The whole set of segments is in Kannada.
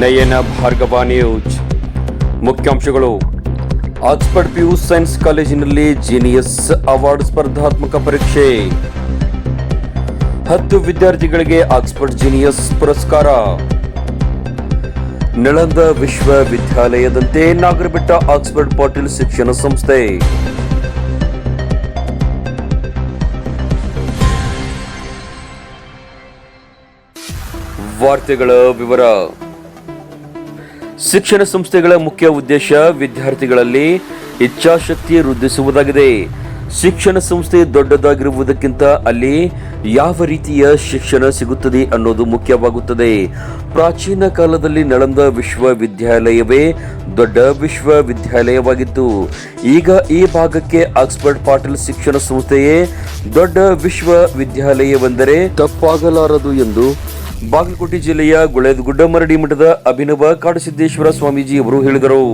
ನಯನ ಭಾರ್ಗವ ನ್ಯೂಸ್ ಮುಖ್ಯಾಂಶಗಳು. ಆಕ್ಸ್ಫರ್ಡ್ ಪಿಯು ಸೈನ್ಸ್ ಕಾಲೇಜಿನಲ್ಲಿ ಜೀನಿಯಸ್ ಅವಾರ್ಡ್ ಸ್ಪರ್ಧಾತ್ಮಕ ಪರೀಕ್ಷೆ. ಹತ್ತು ವಿದ್ಯಾರ್ಥಿಗಳಿಗೆ ಆಕ್ಸ್ಫರ್ಡ್ ಜೀನಿಯಸ್ ಪುರಸ್ಕಾರ. ನಳಂದ ವಿಶ್ವವಿದ್ಯಾಲಯದಂತೆ ನಾಗರಬೆಟ್ಟ ಆಕ್ಸ್ಫರ್ಡ್ ಪಾಟೀಲ್ ಶಿಕ್ಷಣ ಸಂಸ್ಥೆ. ವಾರ್ತೆಗಳ ವಿವರ. ಶಿಕ್ಷಣ ಸಂಸ್ಥೆಗಳ ಮುಖ್ಯ ಉದ್ದೇಶ ವಿದ್ಯಾರ್ಥಿಗಳಲ್ಲಿ ಇಚ್ಛಾಶಕ್ತಿ ವೃದ್ಧಿಸುವುದಾಗಿದೆ. ಶಿಕ್ಷಣ ಸಂಸ್ಥೆ ದೊಡ್ಡದಾಗಿರುವುದಕ್ಕಿಂತ ಅಲ್ಲಿ ಯಾವ ರೀತಿಯ ಶಿಕ್ಷಣ ಸಿಗುತ್ತದೆ ಅನ್ನೋದು ಮುಖ್ಯವಾಗುತ್ತದೆ. ಪ್ರಾಚೀನ ಕಾಲದಲ್ಲಿ ನಳಂದ ವಿಶ್ವವಿದ್ಯಾಲಯವೇ ದೊಡ್ಡ ವಿಶ್ವವಿದ್ಯಾಲಯವಾಗಿತ್ತು. ಈಗ ಈ ಭಾಗಕ್ಕೆ ಆಕ್ಸ್ಫರ್ಡ್ ಪಾಟೀಲ್ ಶಿಕ್ಷಣ ಸಂಸ್ಥೆಯೇ ದೊಡ್ಡ ವಿಶ್ವವಿದ್ಯಾಲಯವೆಂದರೆ ತಪ್ಪಾಗಲಾರದು ಎಂದು ಬಾಗಲಕೋಟೆ ಜಿಲ್ಲೆಯ ಗುಳೇದಗುಡ್ಡ ಮರಡಿ ಮಠದ ಅಭಿನವ ಕಾಡಸಿದ್ದೇಶ್ವರ ಸ್ವಾಮೀಜಿ ಅವರು ಹೇಳಿದರು.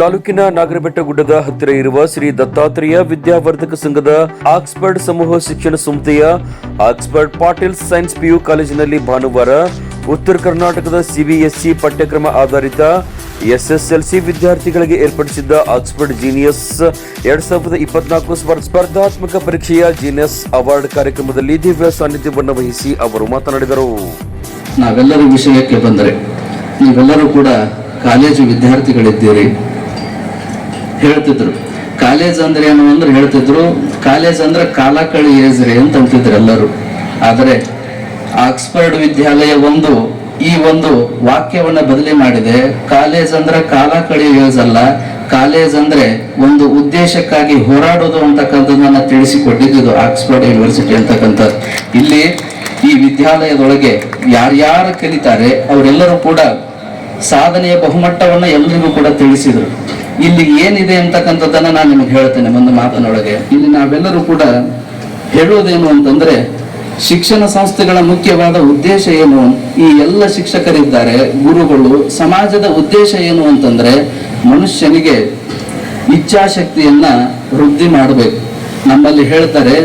ತಾಲೂಕಿನ ನಾಗರಬೆಟ್ಟ ಗುಡ್ಡದ ಹತ್ತಿರ ಇರುವ ಶ್ರೀ ದತ್ತಾತ್ರೇಯ ವಿದ್ಯಾವರ್ಧಕ ಸಂಘದ ಆಕ್ಸ್ಫರ್ಡ್ ಸಮೂಹ ಶಿಕ್ಷಣ ಸಂಸ್ಥೆಯ ಆಕ್ಸ್ಫರ್ಡ್ ಪಾಟೀಲ್ ಸೈನ್ಸ್ ಪಿಯು ಕಾಲೇಜಿನಲ್ಲಿ ಭಾನುವಾರ ಉತ್ತರ ಕರ್ನಾಟಕದ ಸಿಬಿಎಸ್ಇ ಪಠ್ಯಕ್ರಮ ಆಧಾರಿತ ಎಸ್ಎಸ್ಎಲ್ಸಿ ವಿದ್ಯಾರ್ಥಿಗಳಿಗೆ ಏರ್ಪಡಿಸಿದ್ದ ಆಕ್ಸ್ಫರ್ಡ್ ಜೀನಿಯಸ್ ಎರಡ್ ಸಾವಿರದ ಇಪ್ಪತ್ನಾಲ್ಕು ಸ್ಪರ್- ಸ್ಪರ್ಧಾತ್ಮಕ ಪರೀಕ್ಷೆಯ ಜೀನಿಯಸ್ ಅವಾರ್ಡ್ ಕಾರ್ಯಕ್ರಮದಲ್ಲಿ ದಿವ್ಯ ಸಾನ್ನಿಧ್ಯವನ್ನು ವಹಿಸಿ ಅವರು ಮಾತನಾಡಿದರು. ನಾವೆಲ್ಲರೂ ವಿಷಯಕ್ಕೆ ಬಂದರೆ ನೀವೆಲ್ಲರೂ ಕೂಡ ಕಾಲೇಜು ವಿದ್ಯಾರ್ಥಿಗಳಿದ್ದೀರಿ. ಹೇಳ್ತಿದ್ರು. ಕಾಲೇಜ್ ಅಂದ್ರೆ ಏನು ಅಂದ್ರೆ ಹೇಳ್ತಿದ್ರು. ಕಾಲೇಜ್ ಅಂದ್ರೆ ಕಾಲ ಕಳಿ ಏಜ್ರಿ ಅಂತ ಅಂತಿದ್ರು ಎಲ್ಲರೂ. ಆದರೆ ಆಕ್ಸ್ಫರ್ಡ್ ವಿದ್ಯಾಲಯ ಒಂದು ಈ ಒಂದು ವಾಕ್ಯವನ್ನ ಬದಲಿ ಮಾಡಿದೆ. ಕಾಲೇಜ್ ಅಂದ್ರೆ ಕಾಲ ಕಳೆಯುವ ಅಲ್ಲ ಕಾಲೇಜ್ ಅಂದ್ರೆ ಒಂದು ಉದ್ದೇಶಕ್ಕಾಗಿ ಹೋರಾಡೋದು ಅಂತಕ್ಕಂಥದ್ದನ್ನ ತಿಳಿಸಿಕೊಟ್ಟಿದ್ದು ಆಕ್ಸ್ಫರ್ಡ್ ಯೂನಿವರ್ಸಿಟಿ ಅಂತಕ್ಕಂಥದ್ದು. ಇಲ್ಲಿ ಈ ವಿದ್ಯಾಲಯದೊಳಗೆ ಯಾರ್ಯಾರು ಕಲಿತಾರೆ ಅವರೆಲ್ಲರೂ ಕೂಡ ಸಾಧನೆಯ ಬಹುಮಟ್ಟವನ್ನ ಎಲ್ಲರಿಗೂ ಕೂಡ ತಿಳಿಸಿದರು. ಇಲ್ಲಿ ಏನಿದೆ ಅಂತಕ್ಕಂಥದ್ದನ್ನ ನಾನು ನಿಮಗೆ ಹೇಳ್ತೇನೆ, ಒಂದು ಮಾತನೊಳಗೆ. ಇಲ್ಲಿ ನಾವೆಲ್ಲರೂ ಕೂಡ ಹೇಳೋದೇನು ಅಂತಂದ್ರೆ ಶಿಕ್ಷಣ ಸಂಸ್ಥೆಗಳ ಮುಖ್ಯವಾದ ಉದ್ದೇಶ ಏನು? ಈ ಎಲ್ಲ ಶಿಕ್ಷಕರಿದ್ದಾರೆ, ಗುರುಗಳು, ಸಮಾಜದ ಉದ್ದೇಶ ಏನು ಅಂತಂದ್ರೆ ಮನುಷ್ಯನಿಗೆ ಇಚ್ಛಾಶಕ್ತಿಯನ್ನ ವೃದ್ಧಿ ಮಾಡಬೇಕು. ನಮ್ಮಲ್ಲಿ ಹೇಳ್ತಾರೆ,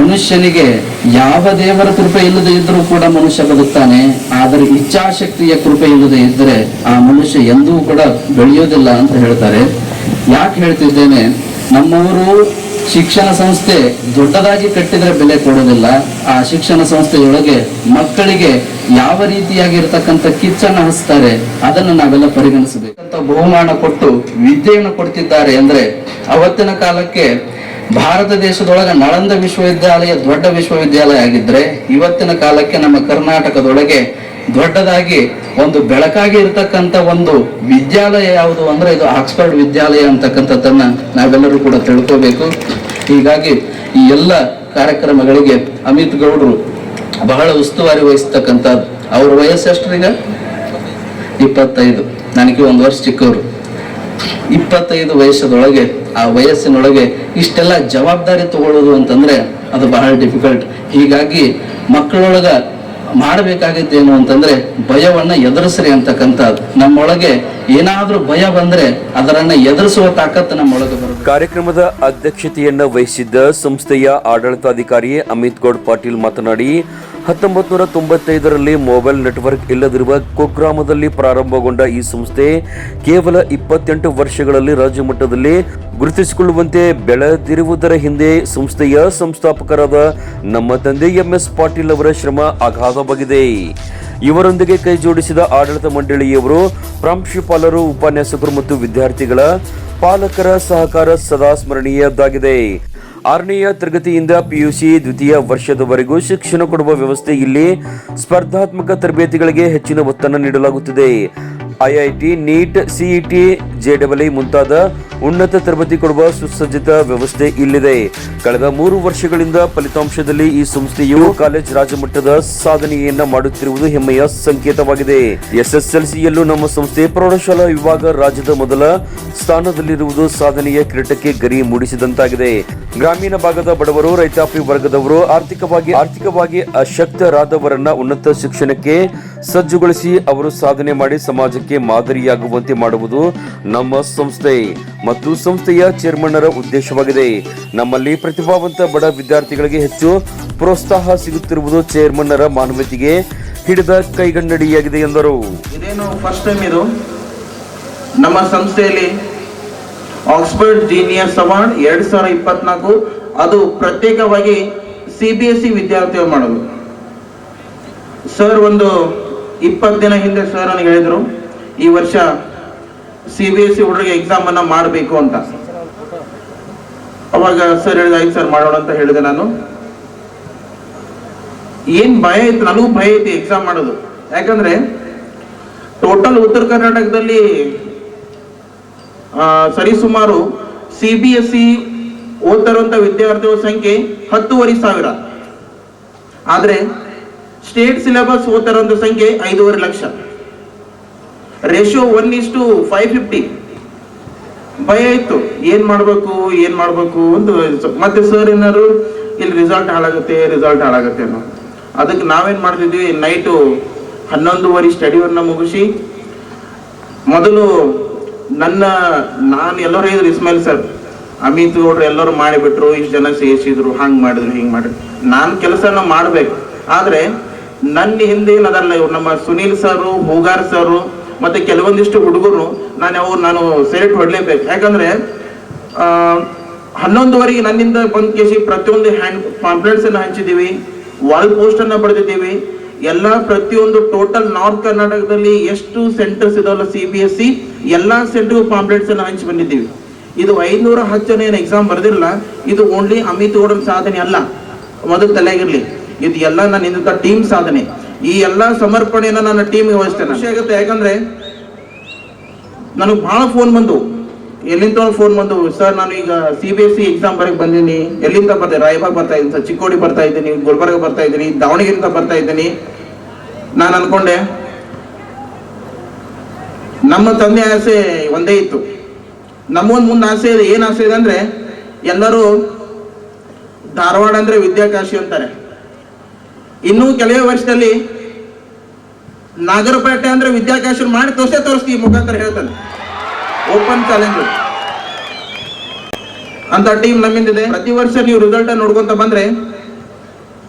ಮನುಷ್ಯನಿಗೆ ಯಾವ ದೇವರ ಕೃಪೆ ಇಲ್ಲದೆ ಇದ್ರೂ ಕೂಡ ಮನುಷ್ಯ ಬದುಕ್ತಾನೆ, ಆದರೆ ಇಚ್ಛಾಶಕ್ತಿಯ ಕೃಪೆ ಇಲ್ಲದೆ ಇದ್ದರೆ ಆ ಮನುಷ್ಯ ಎಂದೂ ಕೂಡ ಬೆಳೆಯೋದಿಲ್ಲ ಅಂತ ಹೇಳ್ತಾರೆ. ಯಾಕೆ ಹೇಳ್ತಿದ್ದೇನೆ? ನಮ್ಮವರು ಶಿಕ್ಷಣ ಸಂಸ್ಥೆ ದೊಡ್ಡದಾಗಿ ಕಟ್ಟಿದ್ರೆ ಬೆಲೆ ಕೊಡೋದಿಲ್ಲ ಆ ಶಿಕ್ಷಣ ಸಂಸ್ಥೆಯೊಳಗೆ ಮಕ್ಕಳಿಗೆ ಯಾವ ರೀತಿಯಾಗಿರ್ತಕ್ಕಂಥ ಕಿಚ್ಚನ್ನ ಹಚ್ತಾರೆ, ಅದನ್ನು ನಾವೆಲ್ಲ ಪರಿಗಣಿಸಬೇಕು. ಬಹುಮಾನ ಕೊಟ್ಟು ವಿದ್ಯೆಯನ್ನು ಕೊಡ್ತಿದ್ದಾರೆ ಅಂದ್ರೆ ಅವತ್ತಿನ ಕಾಲಕ್ಕೆ ಭಾರತ ದೇಶದೊಳಗೆ ನಳಂದ ವಿಶ್ವವಿದ್ಯಾಲಯ ದೊಡ್ಡ ವಿಶ್ವವಿದ್ಯಾಲಯ ಆಗಿದ್ರೆ ಇವತ್ತಿನ ಕಾಲಕ್ಕೆ ನಮ್ಮ ಕರ್ನಾಟಕದೊಳಗೆ ದೊಡ್ಡದಾಗಿ ಒಂದು ಬೆಳಕಾಗಿ ಇರತಕ್ಕಂಥ ಒಂದು ವಿದ್ಯಾಲಯ ಯಾವುದು ಅಂದ್ರೆ ಇದು ಆಕ್ಸ್ಫರ್ಡ್ ವಿದ್ಯಾಲಯ ಅಂತಕ್ಕಂಥದ್ದನ್ನ ನಾವೆಲ್ಲರೂ ಕೂಡ ತಿಳ್ಕೋಬೇಕು. ಹೀಗಾಗಿ ಈ ಎಲ್ಲ ಕಾರ್ಯಕ್ರಮಗಳಿಗೆ ಅಮಿತ್ ಗೌಡ್ರು ಬಹಳ ಉಸ್ತುವಾರಿ ವಹಿಸ್ತಕ್ಕಂಥದ್ದು. ಅವ್ರ ವಯಸ್ಸು ಇಪ್ಪತ್ತೈದು. ನನಗೆ ಒಂದು ವರ್ಷ ಚಿಕ್ಕವರು ಇಪ್ಪತ್ತೈದು ವಯಸ್ಸದೊಳಗೆ ಆ ವಯಸ್ಸಿನೊಳಗೆ ಇಷ್ಟೆಲ್ಲ ಜವಾಬ್ದಾರಿ ತಗೊಳ್ಳೋದು ಅಂತಂದ್ರೆ ಅದು ಬಹಳ ಡಿಫಿಕಲ್ಟ್ ಹೀಗಾಗಿ ಮಕ್ಕಳೊಳಗ ಮಾಡಬೇಕಾಗಿದ್ದೇನು ಅಂತಂದ್ರೆ ಭಯವನ್ನ ಎದುರಿಸ್ರಿ ಅಂತಕ್ಕಂಥದ್ದು. ನಮ್ಮೊಳಗೆ ಏನಾದ್ರೂ ಭಯ ಬಂದ್ರೆ ಅದರನ್ನ ಎದುರಿಸುವ ತಾಕತ್ತು ನಮ್ಮೊಳಗೆ ಬರುತ್ತೆ. ಕಾರ್ಯಕ್ರಮದ ಅಧ್ಯಕ್ಷತೆಯನ್ನ ವಹಿಸಿದ್ದ ಸಂಸ್ಥೆಯ ಆಡಳಿತಾಧಿಕಾರಿ ಅಮಿತ್ ಗೌಡ್ ಪಾಟೀಲ್ ಮಾತನಾಡಿ ಹತ್ತೊಂಬತ್ತು ನೂರ ತೊಂಬತ್ತೈದರಲ್ಲಿ ಮೊಬೈಲ್ ನೆಟ್ವರ್ಕ್ ಇಲ್ಲದಿರುವ ಕುಗ್ರಾಮದಲ್ಲಿ ಪ್ರಾರಂಭಗೊಂಡ ಈ ಸಂಸ್ಥೆ ಕೇವಲ ಇಪ್ಪತ್ತೆಂಟು ವರ್ಷಗಳಲ್ಲಿ ರಾಜ್ಯ ಮಟ್ಟದಲ್ಲಿ ಗುರುತಿಸಿಕೊಳ್ಳುವಂತೆ ಬೆಳೆದಿರುವುದರ ಹಿಂದೆ ಸಂಸ್ಥೆಯ ಸಂಸ್ಥಾಪಕರಾದ ನಮ್ಮ ತಂದೆ ಎಂ ಎಸ್ ಪಾಟೀಲ್ ಅವರ ಶ್ರಮ ಅಗಾಧವಾಗಿದೆ. ಇವರೊಂದಿಗೆ ಕೈಜೋಡಿಸಿದ ಆಡಳಿತ ಮಂಡಳಿಯವರು ಪ್ರಾಂಶುಪಾಲರು, ಉಪನ್ಯಾಸಕರು ಮತ್ತು ವಿದ್ಯಾರ್ಥಿಗಳ ಪಾಲಕರ ಸಹಕಾರ ಸದಾ ಸ್ಮರಣೀಯದ್ದಾಗಿದೆ ಆರನೆಯ ತರಗತಿಯಿಂದ ಪಿಯುಸಿ ದ್ವಿತೀಯ ವರ್ಷದವರೆಗೂ ಶಿಕ್ಷಣ ಕೊಡುವ ವ್ಯವಸ್ಥೆ ಇಲ್ಲಿ. ಸ್ಪರ್ಧಾತ್ಮಕ ತರಬೇತಿಗಳಿಗೆ ಹೆಚ್ಚಿನ ಒತ್ತನ್ನು ನೀಡಲಾಗುತ್ತಿದೆ. ಐಐಟಿ ನೀಟ್, ಸಿಇಟಿ, ಜೆಡಬ್ಲ್ಇ ಮುಂತಾದ ಉನ್ನತ ತರಬೇತಿ ಕೊಡುವ ಸುಸಜ್ಜಿತ ವ್ಯವಸ್ಥೆ ಇಲ್ಲಿದೆ. ಕಳೆದ ಮೂರು ವರ್ಷಗಳಿಂದ ಫಲಿತಾಂಶದಲ್ಲಿ ಈ ಸಂಸ್ಥೆಯು ಕಾಲೇಜ್ ರಾಜಮಟ್ಟದ ಸಾಧನೆಯನ್ನ ಮಾಡುತ್ತಿರುವುದು ಹೆಮ್ಮೆಯ ಸಂಕೇತವಾಗಿದೆ. ಎಸ್ಎಸ್ಎಲ್ಸಿಯಲ್ಲೂ ನಮ್ಮ ಸಂಸ್ಥೆ ಪ್ರೌಢಶಾಲಾ ವಿಭಾಗ ರಾಜ್ಯದ ಮೊದಲ ಸ್ಥಾನದಲ್ಲಿರುವುದು ಸಾಧನೆಯ ಕಿರೀಟಕ್ಕೆ ಗರಿ ಮೂಡಿಸಿದಂತಾಗಿದೆ. ಗ್ರಾಮೀಣ ಭಾಗದ ಬಡವರು, ರೈತಾಪಿ ವರ್ಗದವರು ಆರ್ಥಿಕವಾಗಿ ಆರ್ಥಿಕವಾಗಿ ಅಶಕ್ತರಾದವರನ್ನ ಉನ್ನತ ಶಿಕ್ಷಣಕ್ಕೆ ಸಜ್ಜುಗೊಳಿಸಿ ಅವರು ಸಾಧನೆ ಮಾಡಿ ಸಮಾಜಕ್ಕೆ ಮಾದರಿಯಾಗುವಂತೆ ಮಾಡುವುದು ನಮ್ಮ ಸಂಸ್ಥೆ. ಮತ್ತು ಸಂಸ್ಥೆಯ ಚೇರ್ಮನ್ನರ ಉದ್ದೇಶವಾಗಿದೆ. ನಮ್ಮಲ್ಲಿ ಪ್ರತಿಭಾವಂತ ಬಡ ವಿದ್ಯಾರ್ಥಿಗಳಿಗೆ ಹೆಚ್ಚು ಪ್ರೋತ್ಸಾಹ ಸಿಗುತ್ತಿರುವುದು ಚೇರ್ಮನ್ನರ ಮಾನವತೆಗೆ ಹಿಡಿದ ಕೈಗನ್ನಡಿಯಾಗಿದೆ ಎಂದರು. ಇದೇನು ಫಸ್ಟ್ ಟೈಮ್ ಇದು? ನಮ್ಮ ಸಂಸ್ಥೆಯಲ್ಲಿ ಆಕ್ಸ್ಫರ್ಡ್ ಜೀನಿಯರ್ಸ್ ಅವಾರ್ಡ್ ಎರಡ್ ಸಾವಿರದ ಇಪ್ಪತ್ನಾಲ್ಕು. ಅದು ಪ್ರತ್ಯೇಕವಾಗಿ ಸಿ ಬಿ ಎಸ್ ಇ ವಿದ್ಯಾರ್ಥಿಗಳು ಮಾಡೋದು. ಸರ್ ಒಂದು ಇಪ್ಪತ್ತು ದಿನ ಹಿಂದೆ ಸರ್ ನನಗೆ ಹೇಳಿದರು, ಈ ವರ್ಷ ಸಿ ಬಿ ಎಸ್ ಸಿ ಹುಡುಗರಿಗೆ ಎಕ್ಸಾಮ್ ಅನ್ನ ಮಾಡಬೇಕು ಅಂತ. ಅವಾಗ ಸರ್ ಹೇಳಿದ ಆಯ್ತು ಸರ್ ಮಾಡೋಣ ಅಂತ ಹೇಳಿದೆ ನಾನು. ಏನ್ ಭಯ ಇತ್ತು? ನನಗೂ ಭಯ ಐತಿ ಎಕ್ಸಾಮ್ ಮಾಡೋದು. ಯಾಕಂದ್ರೆ ಟೋಟಲ್ ಉತ್ತರ ಕರ್ನಾಟಕದಲ್ಲಿ ಸರಿಸುಮಾರು ಸಿ ಬಿ ಎಸ್ ಸಿ ಓದ್ತಿರುವಂತ ವಿದ್ಯಾರ್ಥಿಗಳ ಸಂಖ್ಯೆ ಹತ್ತುವರೆ ಸಾವಿರ. ಆದ್ರೆ ಸ್ಟೇಟ್ ಸಿಲೆಬಸ್ ಓದ್ತಿರುವಂತ ಸಂಖ್ಯೆ ಐದೂವರೆ ಲಕ್ಷ. ರೇಷಿಯೋ ಒನ್ ಇಷ್ಟು ಫೈವ್ ಫಿಫ್ಟಿ ಭಯ ಇತ್ತು. ಏನ್ ಮಾಡ್ಬೇಕು ಏನ್ ಮಾಡ್ಬೇಕು ಸ- ಮತ್ತೆ ಸರ್ ಏನಾರು ಇಲ್ಲಿ ರಿಸಲ್ಟ್ ಹಾಳಾಗುತ್ತೆ ರಿಸಲ್ಟ್ ಹಾಳಾಗುತ್ತೆ ಅನ್ನೋ. ಅದಕ್ಕೆ ನಾವೇನ್ ಮಾಡ್ತಿದ್ವಿ ನೈಟು ಹನ್ನೊಂದುವರೆ ಸ್ಟಡಿಯನ್ನ ಮುಗಿಸಿ, ಮೊದಲು ನನ್ನ, ನಾನು ಎಲ್ಲರೂ ಹೇಳಿದ್ರು, ಇಸ್ಮಾಯಿಲ್ ಸರ್ ಅಮಿತ್ ಗೌಡ್ರು ಎಲ್ಲರೂ ಮಾಡಿಬಿಟ್ರು, ಇಷ್ಟು ಜನ ಸೇರಿಸಿದ್ರು, ಹಂಗೆ ಮಾಡಿದ್ರು, ಹಿಂಗೆ ಮಾಡಿದ್ರು. ನಾನು ಕೆಲಸನ ಮಾಡ್ಬೇಕು. ಆದರೆ, ನನ್ನ ಹಿಂದೆ ಏನದಲ್ಲ ಇವ್ರು, ನಮ್ಮ ಸುನೀಲ್ ಸರು ಹೂಗಾರ್ ಸರು ಮತ್ತೆ ಕೆಲವೊಂದಿಷ್ಟು ಹುಡುಗರು ನಾನು ಅವ್ರು ನಾನು ಸೆಲೆಕ್ಟ್ ಹೊಡ್ಲೇಬೇಕು ಯಾಕಂದ್ರೆ ಹನ್ನೊಂದುವರೆಗೆ ನನ್ನಿಂದ ಬಂದ್ ಕೇಸಿ ಪ್ರತಿಯೊಂದು ಹ್ಯಾಂಡ್ ಪಾಂಪ್ಲೆಟ್ಸ್ ಅನ್ನು ಹಂಚಿದೀವಿ ವಾಲ್ ಪೋಸ್ಟ್ ಅನ್ನ ಬರೆದಿದ್ದೀವಿ. ಎಲ್ಲ ಪ್ರತಿಯೊಂದು ಟೋಟಲ್ ನಾರ್ತ್ ಕರ್ನಾಟಕದಲ್ಲಿ ಎಷ್ಟು ಸೆಂಟರ್ಸ್ ಇದಾವಲ್ಲ ಸಿ ಬಿ ಎಸ್ ಸಿ ಎಲ್ಲಾ ಸೆಂಟರ್ ಪಾಂಪ್ಲೆಟ್ಸ್ ಅನ್ನು ಹಂಚಿ ಬಂದಿದ್ದೀವಿ. ಇದು ಐನೂರ ಹತ್ತು ಜನ ಎಕ್ಸಾಮ್ ಬರೆದಿಲ್ಲ ಇದು ಓನ್ಲಿ ಅಮಿತ್ ಓಡನ್ ಸಾಧನೆ ಅಲ್ಲ, ಮೊದಲು ತಲೆಯಾಗಿರಲಿ ಇದು ಎಲ್ಲ ನನ್ನ ಟೀಮ್ ಸಾಧನೆ. ಈ ಎಲ್ಲ ಸಮರ್ಪಣೆಯನ್ನು ನನ್ನ ಟೀಮ್ಗೆ ವಹಿಸ್ತೇನೆ ಖುಷಿ ಆಗುತ್ತೆ, ಯಾಕಂದ್ರೆ ನನಗೆ ಬಹಳ ಫೋನ್ ಬಂದು ಎಲ್ಲಿಂದ ಫೋನ್ ಬಂದು ಸರ್ ನಾನು ಈಗ C B S C exam ಬರಕ್ ಬಂದೀನಿ. ಎಲ್ಲಿಂದ ಬರ್ತಾ ರಾಯಬಾಗ್ ಬರ್ತಾ ಇದ್ದೀನಿ ಸರ್ ಚಿಕ್ಕೋಡಿ ಬರ್ತಾ ಇದ್ದೀನಿ ಗುಲ್ಬರ್ಗ ಬರ್ತಾ ಇದ್ದೀನಿ ದಾವಣಗೆರೆಯಿಂದ ಬರ್ತಾ ಇದ್ದೀನಿ ನಾನು ಅನ್ಕೊಂಡೆ, ನಮ್ಮ ತಂದೆ ಆಸೆ ಒಂದೇ ಇತ್ತು. ನಮ್ಮೊಂದು ಮುಂದೆ ಆಸೆ ಇದೆ. ಏನು ಆಸೆ ಇದೆ ಅಂದ್ರೆ ಎಲ್ಲರೂ ಧಾರವಾಡ ಅಂದ್ರೆ ವಿದ್ಯಾಕಾಶಿ ಅಂತಾರೆ. ಇನ್ನೂ ಕೆಲವೇ ವರ್ಷದಲ್ಲಿ ನಾಗರಪೇಟೆ ಅಂದ್ರೆ ವಿದ್ಯಾಕಾಶಿ ಮಾಡಿ ತೋರಿಸೇ ತೋರಿಸ್ತೀವಿ ಮುಖಾಂತರ ಹೇಳ್ತಾನೆ. ಓಪನ್ ಚಾಲೆಂಜ್ ಅಂತ ಟೀಮ್ ನಮ್ಮಿಂದಿದೆ. ಪ್ರತಿ ವರ್ಷ ನೀವು ರಿಸಲ್ಟ್ ನೋಡ್ಕೊಂತ ಬಂದ್ರೆ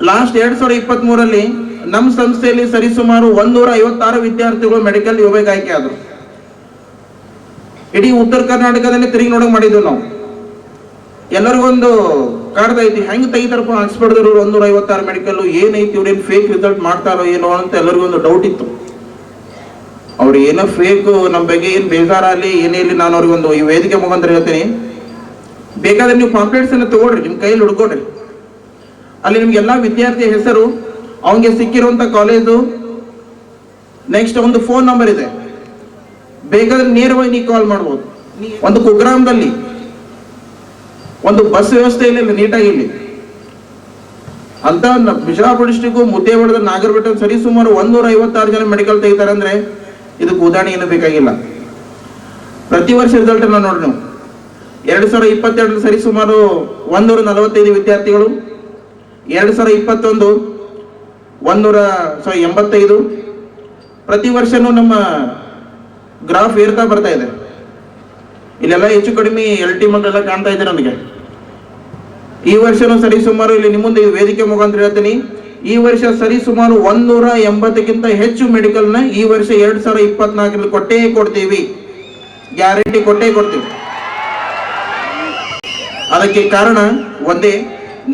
ಲಾಸ್ಟ್ ಎರಡ್ ಸಾವಿರದ ಇಪ್ಪತ್ತ್ ಮೂರಲ್ಲಿ ನಮ್ಮ ಸಂಸ್ಥೆಯಲ್ಲಿ ಸರಿಸುಮಾರು ಒಂದೂರ ಐವತ್ತಾರು ವಿದ್ಯಾರ್ಥಿಗಳು ಮೆಡಿಕಲ್ ಯುವಕ ಆಯ್ಕೆ ಆದ್ರು. ಇಡೀ ಉತ್ತರ ಕರ್ನಾಟಕದಲ್ಲಿ ತಿರುಗಿ ನೋಡಕ್ ಮಾಡಿದ್ವಿ ನಾವು. ಎಲ್ಲರಿಗೊಂದು ಕಾಡ್ತಾ ಐತಿ ಹೆಂಗ್ ತೆಗಿತಾರಪ್ಪ? ಆಕ್ಸ್ಫರ್ಡ್ ಒಂದೂರ ಐವತ್ತಾರು ಮೆಡಿಕಲ್ ಏನೈತಿ ಇವ್ರೇನು ಫೇಕ್ ರಿಸಲ್ಟ್ ಮಾಡ್ತಾರೋ ಏನೋ ಅಂತ ಎಲ್ಲರಿಗೂ ಒಂದು ಡೌಟ್ ಇತ್ತು. ಅವ್ರು ಏನೋ ಫೇಕ್ ನಮ್ಮ ಬಗ್ಗೆ ಏನ್ ಬೇಜಾರಲ್ಲಿ ಏನೇ ಇಲ್ಲಿ ನಾನು ಅವ್ರಿಗೊಂದು ಈ ವೇದಿಕೆ ಮುಖಾಂತರ ಹೇಳ್ತೀನಿ. ಬೇಕಾದ್ರೆ ನೀವು ಪಾಂಪ್ಲೆಟ್ಸ್ ಅನ್ನ ತಗೊಳ್ರಿ ನಿಮ್ ಕೈಯಲ್ಲಿ ಹುಡ್ಕೊಡ್ರಿ ಅಲ್ಲಿ ನಿಮ್ಗೆ ಎಲ್ಲಾ ವಿದ್ಯಾರ್ಥಿಯ ಹೆಸರು, ಅವನಿಗೆ ಸಿಕ್ಕಿರುವಂತ ಕಾಲೇಜು ನೆಕ್ಸ್ಟ್ ಒಂದು ಫೋನ್ ನಂಬರ್ ಇದೆ. ಬೇಕಾದ್ರೆ ನೇರವಾಗಿ ನೀವು ಕಾಲ್ ಮಾಡ್ಬೋದು. ಒಂದು ಕುಗ್ರಾಮದಲ್ಲಿ ಒಂದು ಬಸ್ ವ್ಯವಸ್ಥೆ ಇಲ್ಲ ನೀಟಾಗಿ ಇಲ್ಲಿ. ಅಂತ ಬಿಜಾಪುರ ಡಿಸ್ಟಿಕ್ ಮುದ್ದೇಬಡದ ನಾಗರಬೆಟ್ಟ ಸರಿ ಸುಮಾರು ಒಂದೂರ ಐವತ್ತಾರು ಜನ ಮೆಡಿಕಲ್ ತೆಗಿತಾರೆ ಅಂದ್ರೆ ಇದಕ್ಕೆ ಉದಾಹರಣೆ ಏನು ಬೇಕಾಗಿಲ್ಲ. ಪ್ರತಿ ವರ್ಷ ರಿಸಲ್ಟ್ ಅನ್ನ ನೋಡ್ರಿ ನೀವು. ಎರಡು ಸಾವಿರ ಇಪ್ಪತ್ತೆರಡು ಸರಿ ಸುಮಾರು ಒಂದೂರ ನಲವತ್ತೈದು ವಿದ್ಯಾರ್ಥಿಗಳು, ಎರಡ್ ಸಾವಿರದ ಇಪ್ಪತ್ತೊಂದು, ಒಂದೂರ ಎಂಬತ್ತೈದು. ಪ್ರತಿ ವರ್ಷನೂ ನಮ್ಮ ಗ್ರಾಫ್ ಏರ್ತಾ ಬರ್ತಾ ಇದೆ. ಇಲ್ಲೆಲ್ಲ ಹೆಚ್ಚು ಕಡಿಮೆ ಎಲ್ ಟಿ ಮಕ್ಕಳೆಲ್ಲ ಕಾಣ್ತಾ ಇದೆ ನನಗೆ. ಈ ವರ್ಷನೂ ಸರಿ ಸುಮಾರು ಇಲ್ಲಿ ನಿಮ್ಮ ಮುಂದೆ ವೇದಿಕೆ ಮುಖಾಂತರ ಹೇಳ್ತೀನಿ. ಈ ವರ್ಷ ಸರಿ ಸುಮಾರು ಒಂದೂರ ಎಂಬತ್ತಕ್ಕಿಂತ ಹೆಚ್ಚು ಮೆಡಿಕಲ್ನ ಈ ವರ್ಷ ಎರಡ್ ಸಾವಿರ ಇಪ್ಪತ್ನಾಲ್ಕರಲ್ಲಿ ಕೊಟ್ಟೇ ಕೊಡ್ತೀವಿ. ಗ್ಯಾರಂಟಿ ಕೊಟ್ಟೇ ಕೊಡ್ತೀವಿ. ಅದಕ್ಕೆ ಕಾರಣ ಒಂದೇ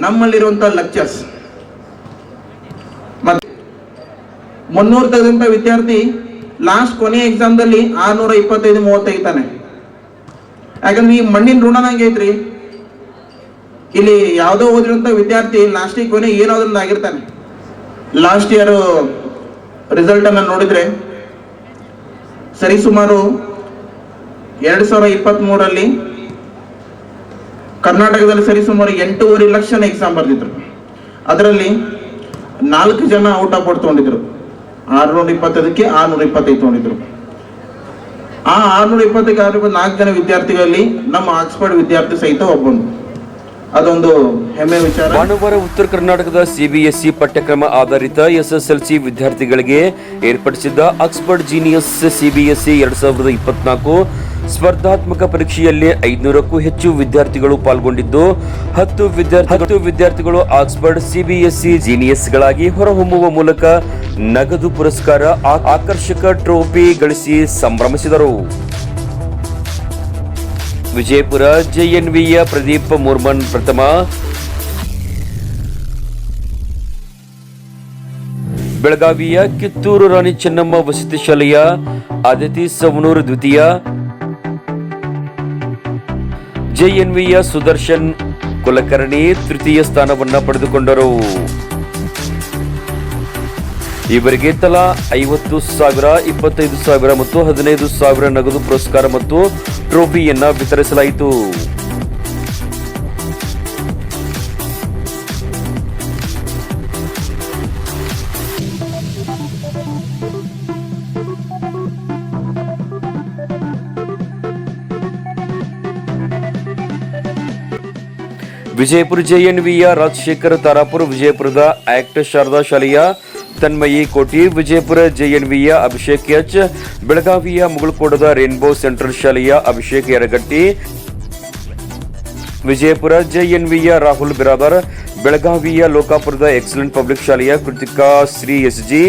ನಮ್ಮಲ್ಲಿರುವಂತಹ ಲೆಕ್ಚರ್ಸ್ ಮತ್ತೆ ಮುನ್ನೂರು ತೆಗೆದಂತ ವಿದ್ಯಾರ್ಥಿ ಲಾಸ್ಟ್ ಕೊನೆ ಎಕ್ಸಾಮ್ ದಲ್ಲಿ ಆರ್ನೂರ ಇಪ್ಪತ್ತೈದು ಮೂವತ್ತೈದು ತೆಗಿತಾನೆ ಯಾಕಂದ್ರೆ ಈ ಮಣ್ಣಿನ ಋಣ ಐತ್ರಿ. ಇಲ್ಲಿ ಯಾವುದೋ ಓದಿರೋಂಥ ವಿದ್ಯಾರ್ಥಿ ಲಾಸ್ಟಿಗೆ ಕೊನೆ ಏನಾದ್ರೂ ಆಗಿರ್ತಾನೆ. ಲಾಸ್ಟ್ ಇಯರ್ ರಿಸಲ್ಟ್ ಅನ್ನ ನೋಡಿದ್ರೆ ಸರಿ ಸುಮಾರು ಎರಡ್ ಸಾವಿರದ ಇಪ್ಪತ್ತ್ ಮೂರಲ್ಲಿ ಕರ್ನಾಟಕದಲ್ಲಿ ಸರಿ ಸುಮಾರು ಎಂಟೂವರೆ ಲಕ್ಷ ಎಕ್ಸಾಮ್ ಬರ್ದಿದ್ರು. ಅದರಲ್ಲಿ ನಾಲ್ಕು ಜನ ಔಟ್ ಆಫ್ ಬೋರ್ಡ್ ತಗೊಂಡಿದ್ರು ಆರ್ನೂರ ಇಪ್ಪತ್ತೈದಕ್ಕೆ ಆರ್ನೂರ ಇಪ್ಪತ್ತೈದು ತಗೊಂಡಿದ್ರು. ಆ ಆರ್ನೂರ ಇಪ್ಪತ್ತಕ್ಕೆ ಆರ್ನೂರ ನಾಲ್ಕು ಜನ ವಿದ್ಯಾರ್ಥಿಗಳಲ್ಲಿ ನಮ್ಮ ಆಕ್ಸ್ಫರ್ಡ್ ವಿದ್ಯಾರ್ಥಿ ಸಹಿತ ಒಬ್ಬನು. ಅದೊಂದು ಹೆಮ್ಮೆ ವಿಚಾರ. ಭಾನುವಾರ ಉತ್ತರ ಕರ್ನಾಟಕದ ಸಿಬಿಎಸ್ಇ ಪಠ್ಯಕ್ರಮ ಆಧಾರಿತ ಎಸ್ಎಸ್ಎಲ್ಸಿ ವಿದ್ಯಾರ್ಥಿಗಳಿಗೆ ಏರ್ಪಡಿಸಿದ್ದ ಆಕ್ಸ್ಫರ್ಡ್ ಜೀನಿಯಸ್ ಸಿಬಿಎಸ್ಇ ಎರಡ್ ಸಾವಿರದ ಇಪ್ಪತ್ನಾಲ್ಕು ಸ್ಪರ್ಧಾತ್ಮಕ ಪರೀಕ್ಷೆಯಲ್ಲಿ ಐದುನೂರಕ್ಕೂ ಹೆಚ್ಚು ವಿದ್ಯಾರ್ಥಿಗಳು ಪಾಲ್ಗೊಂಡಿದ್ದು, ಹತ್ತು ವಿದ್ಯಾರ್ಥಿ ಹತ್ತು ವಿದ್ಯಾರ್ಥಿಗಳು ಆಕ್ಸ್ಫರ್ಡ್ ಸಿಬಿಎಸ್ಇ ಜೀನಿಯಸ್ಗಳಾಗಿ ಹೊರಹೊಮ್ಮುವ ಮೂಲಕ ನಗದು ಪುರಸ್ಕಾರ ಆಕರ್ಷಕ ಟ್ರೋಫಿ ಗಳಿಸಿ ಸಂಭ್ರಮಿಸಿದರು. ವಿಜಯಪುರ ಜೆಎನ್ವಿಯ ಪ್ರದೀಪ್ ಮುರ್ಮನ್ ಪ್ರಥಮ. ಬೆಳಗಾವಿಯ ಕಿತ್ತೂರು ರಾಣಿ ಚೆನ್ನಮ್ಮ ವಸತಿ ಶಾಲೆಯ ಆದಿತಿ ಸವನೂರು ದ್ವಿತೀಯ. ಜೆಎನ್ವಿಯ ಸುದರ್ಶನ್ ಕುಲಕರ್ಣಿ ತೃತೀಯ ಸ್ಥಾನವನ್ನು ಪಡೆದುಕೊಂಡರು. ಇವರಿಗೆ ತಲಾ ಐವತ್ತು ಸಾವಿರ, ಇಪ್ಪತ್ತೈದು ಸಾವಿರ ಮತ್ತು ಹದಿನೈದು ಸಾವಿರ ನಗದು ಪುರಸ್ಕಾರ ಮತ್ತು ಟ್ರೋಫಿಯನ್ನ ವಿತರಿಸಲಾಯಿತು. ವಿಜಯಪುರ ಜೆಎನ್ವಿಯ ರಾಜಶೇಖರ್ ತಾರಾಪುರ, ವಿಜಯಪುರದ ಆಕ್ಟ್ ಶಾರದಾ ಶಾಲೆಯ ತನ್ಮಯಿ ಕೋಟಿ, ವಿಜಯಪುರ ಜೆಎನ್ವಿಯ ಅಭಿಷೇಕ್ ಎಚ್, ಬೆಳಗಾವಿಯ ಮುಗುಳ್ಕೋಡದ ರೇನ್ಬೋ ಸೆಂಟ್ರಲ್ ಶಾಲೆಯ ಅಭಿಷೇಕ್ ಯರಗಟ್ಟಿ, ವಿಜಯಪುರ ಜೆಎನ್ವಿಯ ರಾಹುಲ್ ಬಿರಾದರ್, ಬೆಳಗಾವಿಯ ಲೋಕಾಪುರದ ಎಕ್ಸಲೆಂಟ್ ಪಬ್ಲಿಕ್ ಶಾಲೆಯ ಕೃತಿಕಾ ಶ್ರೀ ಎಸ್ ಜಿ,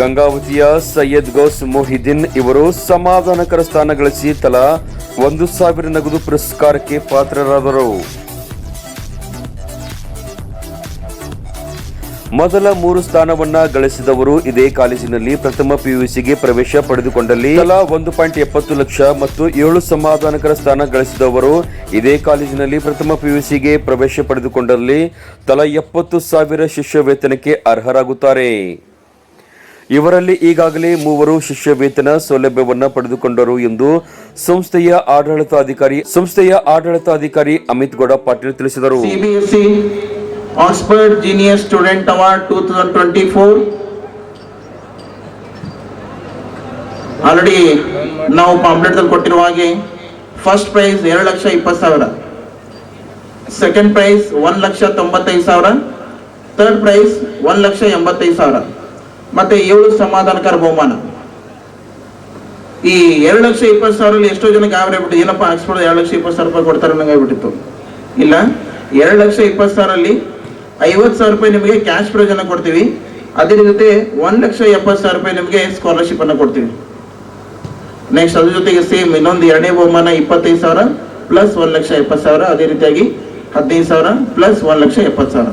ಗಂಗಾವತಿಯ ಸೈಯದ್ ಗೌಸ್ ಮೊಹಿದ್ದೀನ್ ಇವರು ಸಮಾಧಾನಕರ ಸ್ಥಾನ ಗಳಿಸಿ ತಲಾ ಒಂದು ಸಾವಿರ ನಗದು ಪುರಸ್ಕಾರಕ್ಕೆ ಪಾತ್ರರಾದರು. ಮೊದಲ ಮೂರು ಸ್ಥಾನವನ್ನ ಗಳಿಸಿದವರು ಇದೇ ಕಾಲೇಜಿನಲ್ಲಿ ಪ್ರಥಮ ಪಿಯುಸಿಗೆ ಪ್ರವೇಶ ಪಡೆದುಕೊಂಡಲ್ಲಿ ತಲಾ ಒಂದು ಪಾಯಿಂಟ್ ಎಪ್ಪತ್ತು ಲಕ್ಷ ಮತ್ತು ಏಳು ಸಮಾಧಾನಕರ ಸ್ಥಾನ ಗಳಿಸಿದವರು ಇದೇ ಕಾಲೇಜಿನಲ್ಲಿ ಪ್ರಥಮ ಪಿಯುಸಿಗೆ ಪ್ರವೇಶ ಪಡೆದುಕೊಂಡಲ್ಲಿ ತಲಾ ಎಪ್ಪತ್ತು ಸಾವಿರ ಶಿಷ್ಯ ವೇತನಕ್ಕೆ ಅರ್ಹರಾಗುತ್ತಾರೆ. ಇವರಲ್ಲಿ ಈಗಾಗಲೇ ಮೂವರು ಶಿಷ್ಯ ವೇತನ ಸೌಲಭ್ಯವನ್ನು ಪಡೆದುಕೊಂಡರು ಎಂದು ಸಂಸ್ಥೆಯ ಆಡಳಿತಾಧಿಕಾರಿ ಸಂಸ್ಥೆಯ ಆಡಳಿತಾಧಿಕಾರಿ ಅಮಿತ್ ಗೌಡ ಪಾಟೀಲ್ ತಿಳಿಸಿದರು. Oxford genius student award two thousand twenty four already ನಾವು ಪಾಂಪ್ಲೆಟ್ದಲ್ಲಿ ಕೊಟ್ಟಿರುವ ಹಾಗೆ ಫಸ್ಟ್ ಪ್ರೈಸ್ ಎರಡು ಲಕ್ಷ ಇಪ್ಪತ್ತು ಸಾವಿರ. ಸೆಕೆಂಡ್ ಪ್ರೈಸ್ ಒಂದು ಲಕ್ಷ ತೊಂಬತ್ತೈದು ಸಾವಿರ. ಥರ್ಡ್ ಪ್ರೈಸ್ ಒಂದು ಲಕ್ಷ ಎಂಬತ್ತೈದು ಸಾವಿರ. ಮತ್ತೆ ಏಳು ಸಮಾಧಾನಕರ ಬಹುಮಾನ. ಈ ಎರಡು ಲಕ್ಷ ಇಪ್ಪತ್ತು ಸಾವಿರಲ್ಲಿ ಎಷ್ಟೋ ಜನಕ್ಕೆ ಗಾಬರಿ ಆಗ್ಬಿಟ್ಟು ಏನಪ್ಪ ಆಕ್ಸ್ಫರ್ಡ್ ಎರಡು ಲಕ್ಷ ಇಪ್ಪತ್ತು ಸಾವಿರ ರೂಪಾಯಿ ಕೊಡ್ತಾರೆ ನಂಗೆ ಆಗ್ಬಿಟ್ಟಿತ್ತು ಇಲ್ಲ, ಎರಡು ಲಕ್ಷ ಇಪ್ಪತ್ತು ಸಾವಿರಲ್ಲಿ ಐವತ್ತು ಸಾವಿರ ರೂಪಾಯಿ ನಿಮಗೆ ಕ್ಯಾಶ್ ಪ್ರಯೋಜನ ಕೊಡ್ತೀವಿ. ಅದೇ ಜೊತೆ ಒಂದ್ ಲಕ್ಷ ಎಪ್ಪತ್ತು ಸಾವಿರ ರೂಪಾಯಿ ನಿಮಗೆ ಸ್ಕಾಲರ್ಶಿಪ್ ಅನ್ನ ಕೊಡ್ತೀವಿ. ನೆಕ್ಸ್ಟ್ ಅದ್ರ ಜೊತೆಗೆ ಸೇಮ್ ಇನ್ನೊಂದು ಎರಡನೇ ಬಹುಮಾನ ಇಪ್ಪತ್ತೈದು ಸಾವಿರ ಪ್ಲಸ್ ಒಂದ್ ಲಕ್ಷ ಎಪ್ಪತ್ತು ಸಾವಿರ, ಅದೇ ರೀತಿಯಾಗಿ ಹದಿನೈದು ಸಾವಿರ ಪ್ಲಸ್ ಒಂದ್ ಲಕ್ಷ ಎಪ್ಪತ್ತು ಸಾವಿರ.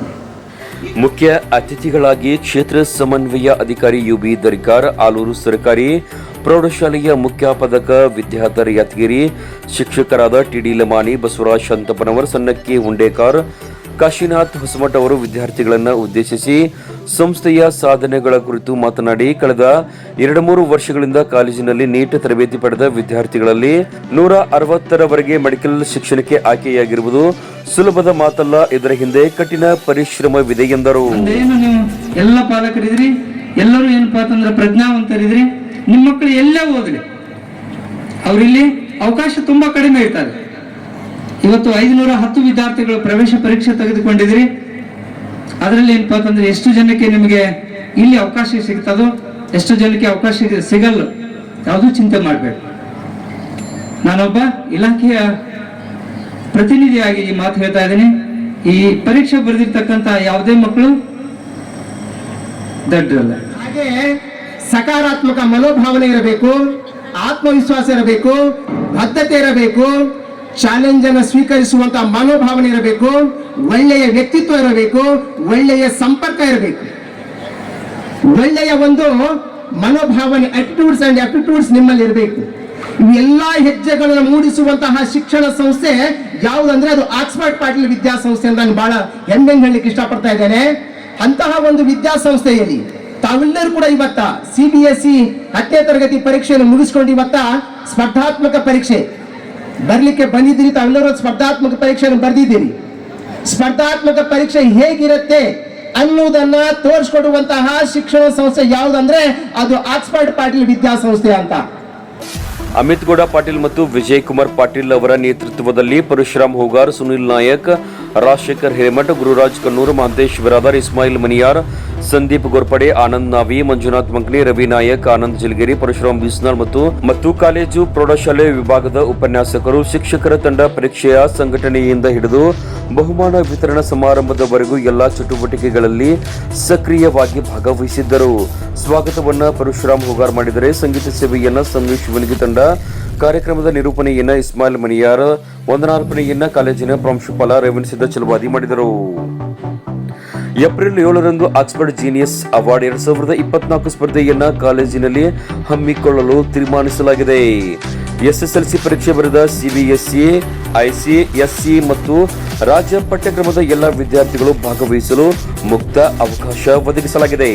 ಮುಖ್ಯ ಅತಿಥಿಗಳಾಗಿ ಕ್ಷೇತ್ರ ಸಮನ್ವಯ ಅಧಿಕಾರಿ ಯುಬಿ ದರ್ಗಾರ್, ಆಲೂರು ಸರ್ಕಾರಿ ಪ್ರೌಢಶಾಲೆಯ ಮುಖ್ಯಾಪದಕ ವಿದ್ಯಾಧರ್ ಯತ್ಗಿರಿ ಶಿಕ್ಷಕರಾದ ಟಿಡಿ ಲಮಾನಿ ಬಸವರಾಜ್ ಶಾಂತಪ್ಪನವರ್, ಸಣ್ಣಕ್ಕಿ ಹುಂಡೇಕಾರ್ ಕಾಶಿನಾಥ್ ಹೊಸಮಠ ಅವರು ವಿದ್ಯಾರ್ಥಿಗಳನ್ನು ಉದ್ದೇಶಿಸಿ ಸಂಸ್ಥೆಯ ಸಾಧನೆಗಳ ಕುರಿತು ಮಾತನಾಡಿ, ಕಳೆದ ಎರಡು ಮೂರು ವರ್ಷಗಳಿಂದ ಕಾಲೇಜಿನಲ್ಲಿ ನೀಟ್ ತರಬೇತಿ ಪಡೆದ ವಿದ್ಯಾರ್ಥಿಗಳಲ್ಲಿ ನೂರ ಅರವತ್ತರವರೆಗೆ ಮೆಡಿಕಲ್ ಶಿಕ್ಷಣಕ್ಕೆ ಆಯ್ಕೆಯಾಗಿರುವುದು ಸುಲಭದ ಮಾತಲ್ಲ, ಇದರ ಹಿಂದೆ ಕಠಿಣ ಪರಿಶ್ರಮವಿದೆ ಎಂದರು. ಎಲ್ಲ ಪಾಲಕರಿದ್ರಿ? ಎಲ್ಲರೂ ಏನಪ್ಪಾ ಅಂತಂದ್ರೆ ಪ್ರಜ್ಞಾವಂತರಿದ್ರಿ? ನಿಮ್ಮ ಮಕ್ಕಳು ಎಲ್ಲೇ ಅವರಿಲ್ಲಿ ಅವಕಾಶ ತುಂಬಾ ಕಡಿಮೆ ಇರ್ತಾರೆ ಇವತ್ತು ಐದುನೂರ ಹತ್ತು ವಿದ್ಯಾರ್ಥಿಗಳು ಪ್ರವೇಶ ಪರೀಕ್ಷೆ ತೆಗೆದುಕೊಂಡಿದ್ರಿ ಅದರಲ್ಲಿ ಏನಪ್ಪಾ ಅಂತಂದ್ರೆ ಎಷ್ಟು ಜನಕ್ಕೆ ನಿಮಗೆ ಇಲ್ಲಿ ಅವಕಾಶ ಸಿಗ್ತದೋ ಎಷ್ಟು ಜನಕ್ಕೆ ಅವಕಾಶ ಸಿಗಲ್ಲ. ಯಾವುದೂ ಚಿಂತೆ ಮಾಡಬೇಡಿ. ನಾನೊಬ್ಬ ಇಲಾಖೆಯ ಪ್ರತಿನಿಧಿಯಾಗಿ ಈ ಮಾತು ಹೇಳ್ತಾ ಇದ್ದೀನಿ. ಈ ಪರೀಕ್ಷೆ ಬರೆದಿರ್ತಕ್ಕಂತ ಯಾವುದೇ ಮಕ್ಕಳು ದಡ್ಡರಲ್ಲ ಹಾಗೆ ಸಕಾರಾತ್ಮಕ ಮನೋಭಾವನೆ ಇರಬೇಕು, ಆತ್ಮವಿಶ್ವಾಸ ಇರಬೇಕು, ಬದ್ಧತೆ ಇರಬೇಕು ಚಾಲೆಂಜ್ ಅನ್ನು ಸ್ವೀಕರಿಸುವಂತ ಮನೋಭಾವನೆ ಇರಬೇಕು, ಒಳ್ಳೆಯ ವ್ಯಕ್ತಿತ್ವ ಇರಬೇಕು, ಒಳ್ಳೆಯ ಸಂಪರ್ಕ ಇರಬೇಕು. ಒಳ್ಳೆಯ ಒಂದು ಮನೋಭಾವನೆ ಅಟಿಟ್ಯೂಡ್ಸ್ ಅಂಡ್ ಆಪ್ಟಿಟ್ಯೂಡ್ಸ್ ನಿಮ್ಮಲ್ಲಿ ಇರಬೇಕು. ಇವೆಲ್ಲಾ ಹೆಜ್ಜೆಗಳನ್ನು ಮೂಡಿಸುವಂತಹ ಶಿಕ್ಷಣ ಸಂಸ್ಥೆ ಯಾವುದಂದ್ರೆ ಅದು ಆಕ್ಸ್ಫರ್ಡ್ ಪಾಟೀಲ್ ವಿದ್ಯಾಸಂಸ್ಥೆ ಅಂತ ನಾನು ಬಹಳ ಹೆಮ್ಮೆಂಗ್ ಹೇಳಲಿಕ್ಕೆ ಇಷ್ಟಪಡ್ತಾ ಇದ್ದೇನೆ. ಅಂತಹ ಒಂದು ವಿದ್ಯಾಸಂಸ್ಥೆಯಲ್ಲಿ ತಾವೆಲ್ಲರೂ ಕೂಡ ಇವತ್ತ ಸಿ ಬಿ ಎಸ್ ಸಿ ಹತ್ತನೇ ತರಗತಿ ಪರೀಕ್ಷೆಯನ್ನು ಮುಗಿಸ್ಕೊಂಡು ಇವತ್ತ ಸ್ಪರ್ಧಾತ್ಮಕ ಪರೀಕ್ಷೆ ಬರ್ಲಿಕ್ಕೆ ಬಂದಿದ್ದೀರಿ ತಾವೆಲ್ಲರೂ ಸ್ಪರ್ಧಾತ್ಮಕ ಪರೀಕ್ಷೆಯನ್ನು ಬರೆದಿದ್ದೀರಿ. ಸ್ಪರ್ಧಾತ್ಮಕ ಪರೀಕ್ಷೆ ಹೇಗಿರುತ್ತೆ ಅನ್ನುವುದನ್ನ ತೋರಿಸ್ಕೊಡುವಂತಹ ಶಿಕ್ಷಣ ಸಂಸ್ಥೆ ಯಾವುದಂದ್ರೆ ಅದು ಆಕ್ಸ್ಫರ್ಡ್ ಪಾಟೀಲ್ ವಿದ್ಯಾಸಂಸ್ಥೆ ಅಂತ. ಅಮಿತ್ ಗೌಡ ಪಾಟೀಲ್ ಮತ್ತು ವಿಜಯ್ ಕುಮಾರ್ ಪಾಟೀಲ್ ಅವರ ನೇತೃತ್ವದಲ್ಲಿ ಪರಶುರಾಮ್ ಹೋಗಾರ್, ಸುನಿಲ್ ನಾಯಕ್, ರಾಜಶೇಖರ್ ಹಿರೇಮಠ, ಗುರುರಾಜ್ ಕನ್ನೂರ್ ಮಹಂತೇಶ್ ಬಿರಾದರ್ ಇಸ್ಮಾಯಿಲ್ ಮನಿಯಾರ್ ಸಂದೀಪ್ ಗೋರ್ಪಡೆ, ಆನಂದ್ ನಾವಿ, ಮಂಜುನಾಥ್ ಮಂಕ್ಲಿ ರವಿ ನಾಯಕ್, ಆನಂದ್ ಜಿಲ್ಗೇರಿ, ಪರಶುರಾಮ್ ಬಿಸ್ನಾಳ್ ಮತ್ತು ಮತ್ತು ಕಾಲೇಜು ಪ್ರೌಢಶಾಲೆ ವಿಭಾಗದ ಉಪನ್ಯಾಸಕರು, ಶಿಕ್ಷಕರ ತಂಡ ಪರೀಕ್ಷೆಯ ಸಂಘಟನೆಯಿಂದ ಹಿಡಿದು ಬಹುಮಾನ ವಿತರಣಾ ಸಮಾರಂಭದವರೆಗೂ ಎಲ್ಲಾ ಚಟುವಟಿಕೆಗಳಲ್ಲಿ ಸಕ್ರಿಯವಾಗಿ ಭಾಗವಹಿಸಿದ್ದರು. ಸ್ವಾಗತವನ್ನ ಪರಶುರಾಮ್ ಹೋಗಾರ್ ಮಾಡಿದರೆ ಸಂಗೀತ ಸೇವೆಯನ್ನ ಸಂಗೀತ್ ಶಿವನಿಗೆ ತಂಡ, ಕಾರ್ಯಕ್ರಮದ ನಿರೂಪಣೆಯನ್ನ ಇಸ್ಮಾಯಿಲ್ ಮನಿಯಾರ್, ವಂದನಾರ್ಪಣೆಯನ್ನ ಕಾಲೇಜಿನ ಪ್ರಾಂಶುಪಾಲ ರೇವಣ್ ಚಲವಾದಿ ಮಾಡಿದರು. ಏಪ್ರಿಲ್ ಏಳರಂದು ಆಕ್ಸ್ಫರ್ಡ್ ಜೀನಿಯಸ್ ಅವಾರ್ಡ್ ಎರಡ್ ಸಾವಿರದ ಇಪ್ಪತ್ನಾಲ್ಕು ಸ್ಪರ್ಧೆಯನ್ನ ಕಾಲೇಜಿನಲ್ಲಿ ಹಮ್ಮಿಕೊಳ್ಳಲು ತೀರ್ಮಾನಿಸಲಾಗಿದೆ. ಎಸ್ಎಸ್ಎಲ್ಸಿ ಪರೀಕ್ಷೆ ಬರೆದ ಸಿಬಿಎಸ್ಇ ಐಸಿ ಎಸ್ಸಿ ಮತ್ತು ರಾಜ್ಯ ಪಠ್ಯಕ್ರಮದ ಎಲ್ಲ ವಿದ್ಯಾರ್ಥಿಗಳು ಭಾಗವಹಿಸಲು ಮುಕ್ತ ಅವಕಾಶ ಒದಗಿಸಲಾಗಿದೆ.